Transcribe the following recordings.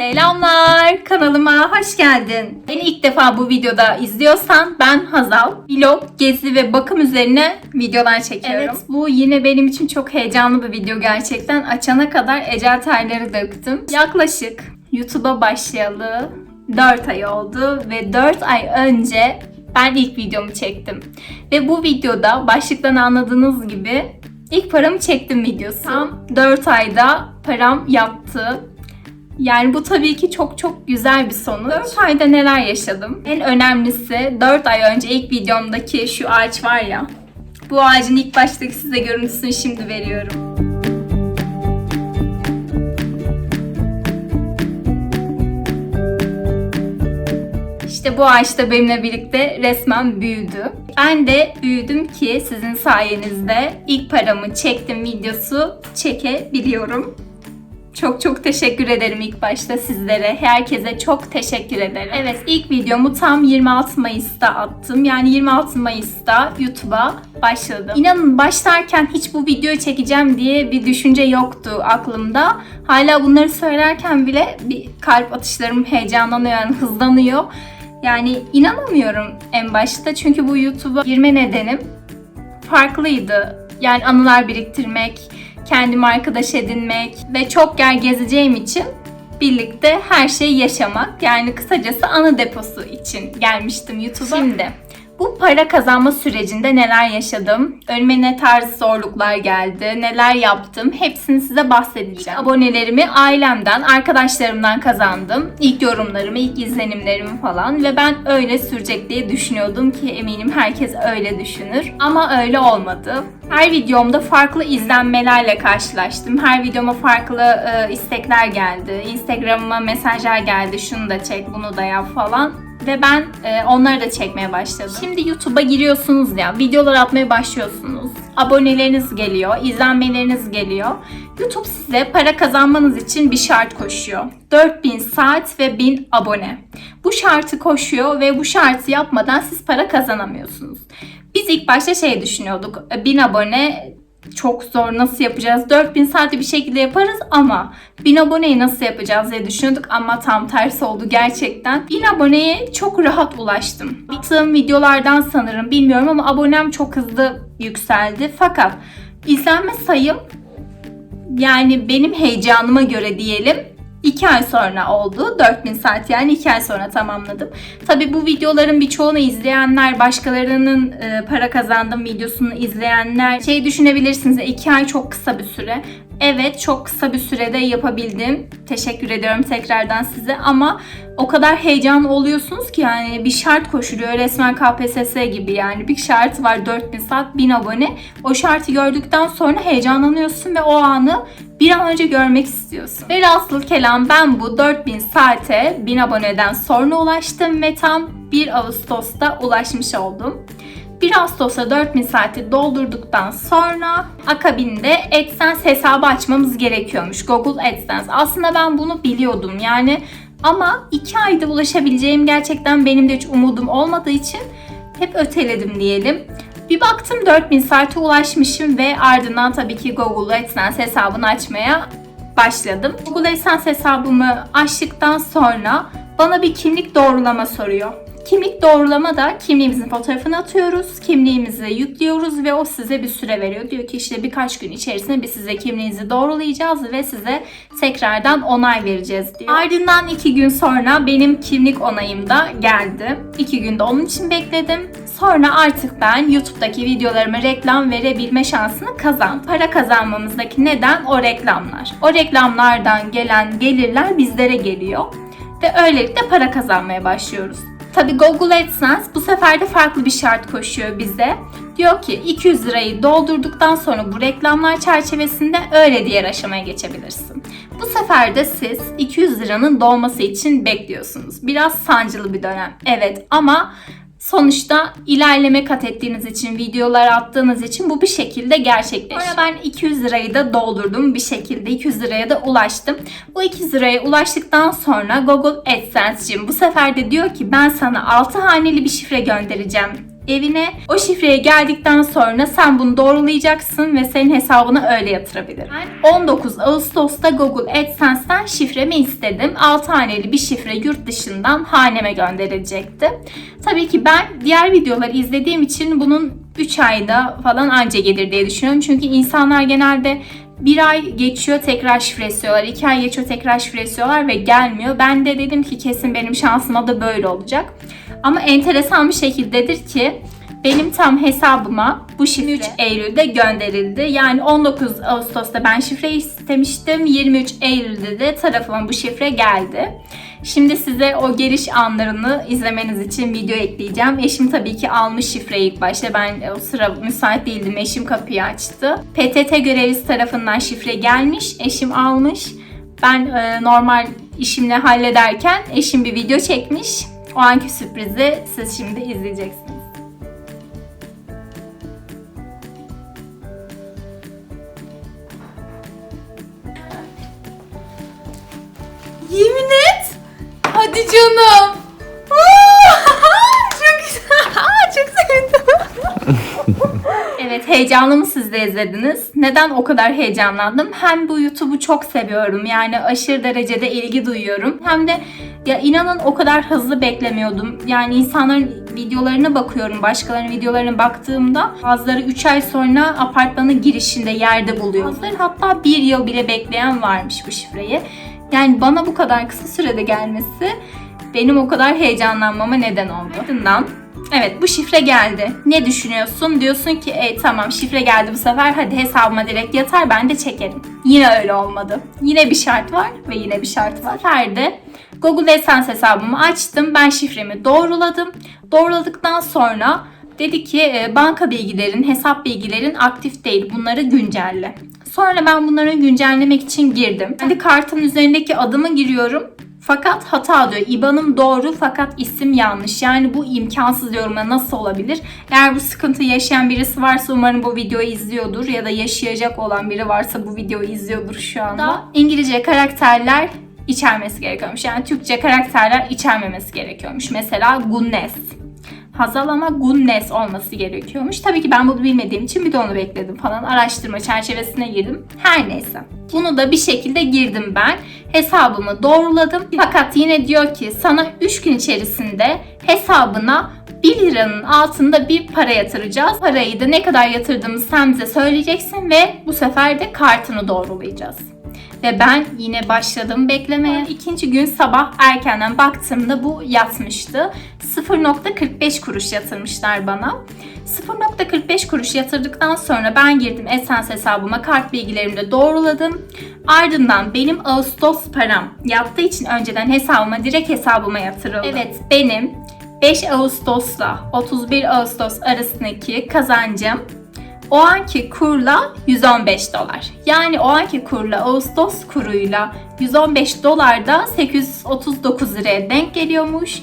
Selamlar kanalıma hoş geldin. Beni ilk defa bu videoda izliyorsan ben Hazal. Vlog, gezi ve bakım üzerine videolar çekiyorum. Evet bu yine benim için çok heyecanlı bir video gerçekten. Açana kadar ecel terleri döktüm. Yaklaşık YouTube'a başlayalı 4 ay oldu ve 4 ay önce ben ilk videomu çektim. Ve bu videoda başlıktan anladığınız gibi ilk paramı çektim videosu. Tam 4 ayda param yattı. Yani bu tabii ki çok çok güzel bir sonuç. 4 ayda neler yaşadım? En önemlisi 4 ay önce ilk videomdaki şu ağaç var ya. Bu ağacın ilk baştaki size görüntüsünü şimdi veriyorum. İşte bu ağaç da benimle birlikte resmen büyüdü. Ben de büyüdüm ki sizin sayenizde ilk paramı çektim videosu çekebiliyorum. Çok çok teşekkür ederim ilk başta sizlere. Herkese çok teşekkür ederim. Evet ilk videomu tam 26 Mayıs'ta attım. Yani 26 Mayıs'ta YouTube'a başladım. İnanın başlarken hiç bu videoyu çekeceğim diye bir düşünce yoktu aklımda. Hala bunları söylerken bile bir kalp atışlarım heyecanlanıyor yani hızlanıyor. Yani inanamıyorum en başta çünkü bu YouTube'a girme nedenim farklıydı. Yani anılar biriktirmek, kendimi arkadaş edinmek ve çok yer gezeceğim için birlikte her şeyi yaşamak. Yani kısacası anı deposu için gelmiştim YouTube'a. Şimdi bu para kazanma sürecinde neler yaşadım, önüme ne tarz zorluklar geldi, neler yaptım hepsini size bahsedeceğim. Abonelerimi ailemden, arkadaşlarımdan kazandım. İlk yorumlarımı, ilk izlenimlerimi falan ve ben öyle sürecek diye düşünüyordum ki eminim herkes öyle düşünür. Ama öyle olmadı. Her videomda farklı izlenmelerle karşılaştım. Her videoma farklı e, istekler geldi. Instagram'ıma mesajlar geldi. Şunu da çek, bunu da yap falan ve ben e, onları da çekmeye başladım. Şimdi YouTube'a giriyorsunuz ya, videolar atmaya başlıyorsunuz. Aboneleriniz geliyor, izlenmeleriniz geliyor. YouTube size para kazanmanız için bir şart koşuyor. 4000 saat ve 1000 abone. Bu şartı koşuyor ve bu şartı yapmadan siz para kazanamıyorsunuz. Biz ilk başta şey düşünüyorduk. 1000 abone çok zor nasıl yapacağız? 4000 saati bir şekilde yaparız ama 1000 aboneyi nasıl yapacağız diye düşünüyorduk ama tam tersi oldu gerçekten. 1000 aboneye çok rahat ulaştım. Attığım videolardan sanırım bilmiyorum ama abonem çok hızlı yükseldi. Fakat izlenme sayım yani benim heyecanıma göre diyelim 2 ay sonra oldu. 4000 saat yani 2 ay sonra tamamladım. Tabi bu videoların birçoğunu izleyenler, başkalarının e, para kazandığım videosunu izleyenler şey düşünebilirsiniz. 2 ay çok kısa bir süre. Evet çok kısa bir sürede yapabildim. Teşekkür ediyorum tekrardan size ama o kadar heyecanlı oluyorsunuz ki yani bir şart koşuluyor resmen KPSS gibi yani bir şartı var 4000 saat 1000 abone. O şartı gördükten sonra heyecanlanıyorsun ve o anı bir an önce görmek istiyorsun. Velhasıl kelam ben bu 4000 saate 1000 aboneden sonra ulaştım ve tam 1 Ağustos'ta ulaşmış oldum. 1 Ağustos'a 4000 saati doldurduktan sonra akabinde AdSense hesabı açmamız gerekiyormuş. Google AdSense. Aslında ben bunu biliyordum yani ama 2 ayda ulaşabileceğim gerçekten benim de hiç umudum olmadığı için hep öteledim diyelim. Bir baktım 4000 saate ulaşmışım ve ardından tabii ki Google AdSense hesabını açmaya başladım. Google AdSense hesabımı açtıktan sonra bana bir kimlik doğrulama soruyor. Kimlik doğrulama da kimliğimizin fotoğrafını atıyoruz, kimliğimizi yüklüyoruz ve o size bir süre veriyor. Diyor ki işte birkaç gün içerisinde biz size kimliğinizi doğrulayacağız ve size tekrardan onay vereceğiz diyor. Ardından iki gün sonra benim kimlik onayım da geldi. İki günde onun için bekledim. Sonra artık ben YouTube'daki videolarıma reklam verebilme şansını kazandım. Para kazanmamızdaki neden o reklamlar. O reklamlardan gelen gelirler bizlere geliyor ve öylelikle para kazanmaya başlıyoruz. Tabi Google AdSense bu sefer de farklı bir şart koşuyor bize. Diyor ki 200 lirayı doldurduktan sonra bu reklamlar çerçevesinde öyle diğer aşamaya geçebilirsin. Bu sefer de siz 200 liranın dolması için bekliyorsunuz. Biraz sancılı bir dönem. Evet ama Sonuçta ilerleme kat ettiğiniz için, videolar attığınız için bu bir şekilde gerçekleşiyor. Sonra ben 200 lirayı da doldurdum bir şekilde. 200 liraya da ulaştım. Bu 200 liraya ulaştıktan sonra Google AdSense'cim bu sefer de diyor ki ben sana 6 haneli bir şifre göndereceğim evine. O şifreye geldikten sonra sen bunu doğrulayacaksın ve senin hesabına öyle yatırabilir. Ben 19 Ağustos'ta Google AdSense'den şifremi istedim. 6 haneli bir şifre yurt dışından haneme gönderilecekti. Tabii ki ben diğer videoları izlediğim için bunun 3 ayda falan anca gelir diye düşünüyorum. Çünkü insanlar genelde bir ay geçiyor tekrar şifre istiyorlar. iki ay geçiyor tekrar şifre istiyorlar ve gelmiyor. Ben de dedim ki kesin benim şansıma da böyle olacak. Ama enteresan bir şekildedir ki benim tam hesabıma bu şifre 3 Eylül'de gönderildi. Yani 19 Ağustos'ta ben şifre istemiştim. 23 Eylül'de de tarafıma bu şifre geldi. Şimdi size o geliş anlarını izlemeniz için video ekleyeceğim. Eşim tabii ki almış şifreyi ilk başta. Ben o sıra müsait değildim. Eşim kapıyı açtı. PTT görevlisi tarafından şifre gelmiş. Eşim almış. Ben e, normal işimle hallederken eşim bir video çekmiş. O anki sürprizi siz şimdi izleyeceksiniz. Yemin et. Hadi canım. Evet heyecanlı siz de izlediniz. Neden o kadar heyecanlandım? Hem bu YouTube'u çok seviyorum. Yani aşırı derecede ilgi duyuyorum. Hem de ya inanın o kadar hızlı beklemiyordum. Yani insanların videolarına bakıyorum. Başkalarının videolarına baktığımda bazıları 3 ay sonra apartmanın girişinde yerde buluyor. Bazıları hatta 1 yıl bile bekleyen varmış bu şifreyi. Yani bana bu kadar kısa sürede gelmesi benim o kadar heyecanlanmama neden oldu. Ardından Evet bu şifre geldi. Ne düşünüyorsun? Diyorsun ki e, tamam şifre geldi bu sefer hadi hesabıma direkt yatar ben de çekerim. Yine öyle olmadı. Yine bir şart var ve yine bir şart var. Bu sefer de Google AdSense hesabımı açtım. Ben şifremi doğruladım. Doğruladıktan sonra dedi ki e, banka bilgilerin, hesap bilgilerin aktif değil. Bunları güncelle. Sonra ben bunları güncellemek için girdim. Kendi kartın üzerindeki adımı giriyorum. Fakat hata diyor. İban'ım doğru fakat isim yanlış. Yani bu imkansız diyorum ya nasıl olabilir? Eğer bu sıkıntı yaşayan birisi varsa umarım bu videoyu izliyordur ya da yaşayacak olan biri varsa bu videoyu izliyordur şu anda. İngilizce karakterler içermesi gerekiyormuş. Yani Türkçe karakterler içermemesi gerekiyormuş. Mesela Gunnes. Hazal ama Gunnes olması gerekiyormuş. Tabii ki ben bunu bilmediğim için bir de onu bekledim falan. Araştırma çerçevesine girdim. Her neyse. Bunu da bir şekilde girdim ben. Hesabımı doğruladım. Fakat yine diyor ki sana 3 gün içerisinde hesabına 1 liranın altında bir para yatıracağız. Parayı da ne kadar yatırdığımızı sen bize söyleyeceksin ve bu sefer de kartını doğrulayacağız. Ve ben yine başladım beklemeye. İkinci gün sabah erkenden baktığımda bu yatmıştı. 0.45 kuruş yatırmışlar bana. 0.45 kuruş yatırdıktan sonra ben girdim Essence hesabıma kart bilgilerimi de doğruladım. Ardından benim Ağustos param yattığı için önceden hesabıma direkt hesabıma yatırıldı. Evet benim 5 Ağustos'la 31 Ağustos arasındaki kazancım o anki kurla 115 dolar. Yani o anki kurla Ağustos kuruyla 115 dolar da 839 liraya denk geliyormuş.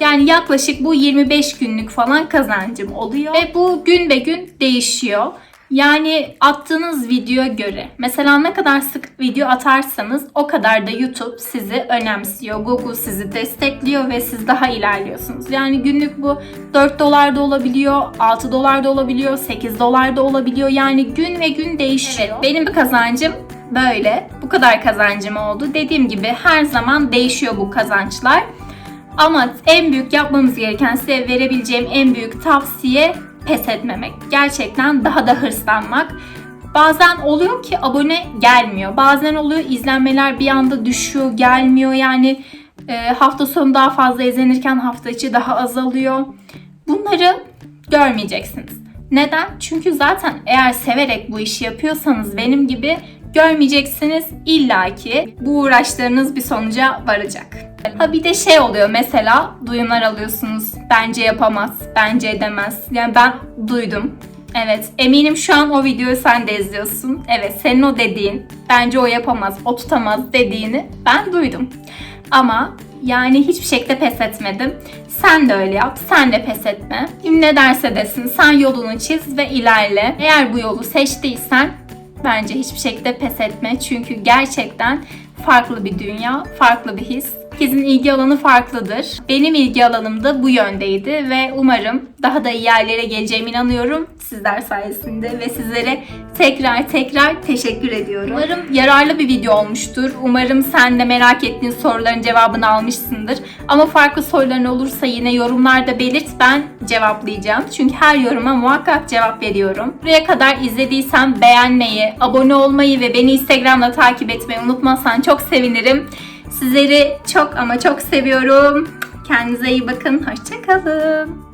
Yani yaklaşık bu 25 günlük falan kazancım oluyor. Ve bu gün be gün değişiyor. Yani attığınız videoya göre mesela ne kadar sık video atarsanız o kadar da YouTube sizi önemsiyor. Google sizi destekliyor ve siz daha ilerliyorsunuz. Yani günlük bu 4 dolar da olabiliyor, 6 dolar da olabiliyor, 8 dolar da olabiliyor. Yani gün ve gün değişiyor. Evet, benim bir kazancım böyle. Bu kadar kazancım oldu. Dediğim gibi her zaman değişiyor bu kazançlar. Ama en büyük yapmamız gereken size verebileceğim en büyük tavsiye pes etmemek. Gerçekten daha da hırslanmak. Bazen oluyor ki abone gelmiyor. Bazen oluyor izlenmeler bir anda düşüyor, gelmiyor. Yani e, hafta sonu daha fazla izlenirken hafta içi daha azalıyor. Bunları görmeyeceksiniz. Neden? Çünkü zaten eğer severek bu işi yapıyorsanız benim gibi görmeyeceksiniz. İlla ki bu uğraşlarınız bir sonuca varacak. Ha bir de şey oluyor mesela duyumlar alıyorsunuz. Bence yapamaz, bence edemez. Yani ben duydum. Evet eminim şu an o videoyu sen de izliyorsun. Evet senin o dediğin bence o yapamaz, o tutamaz dediğini ben duydum. Ama yani hiçbir şekilde pes etmedim. Sen de öyle yap, sen de pes etme. Kim ne derse desin sen yolunu çiz ve ilerle. Eğer bu yolu seçtiysen bence hiçbir şekilde pes etme. Çünkü gerçekten farklı bir dünya, farklı bir his. Herkesin ilgi alanı farklıdır. Benim ilgi alanım da bu yöndeydi ve umarım daha da iyi yerlere geleceğime inanıyorum sizler sayesinde ve sizlere tekrar tekrar teşekkür ediyorum. Umarım yararlı bir video olmuştur. Umarım sen de merak ettiğin soruların cevabını almışsındır. Ama farklı soruların olursa yine yorumlarda belirt ben cevaplayacağım. Çünkü her yoruma muhakkak cevap veriyorum. Buraya kadar izlediysen beğenmeyi, abone olmayı ve beni Instagram'da takip etmeyi unutmazsan çok sevinirim. Sizleri çok ama çok seviyorum. Kendinize iyi bakın. Hoşçakalın.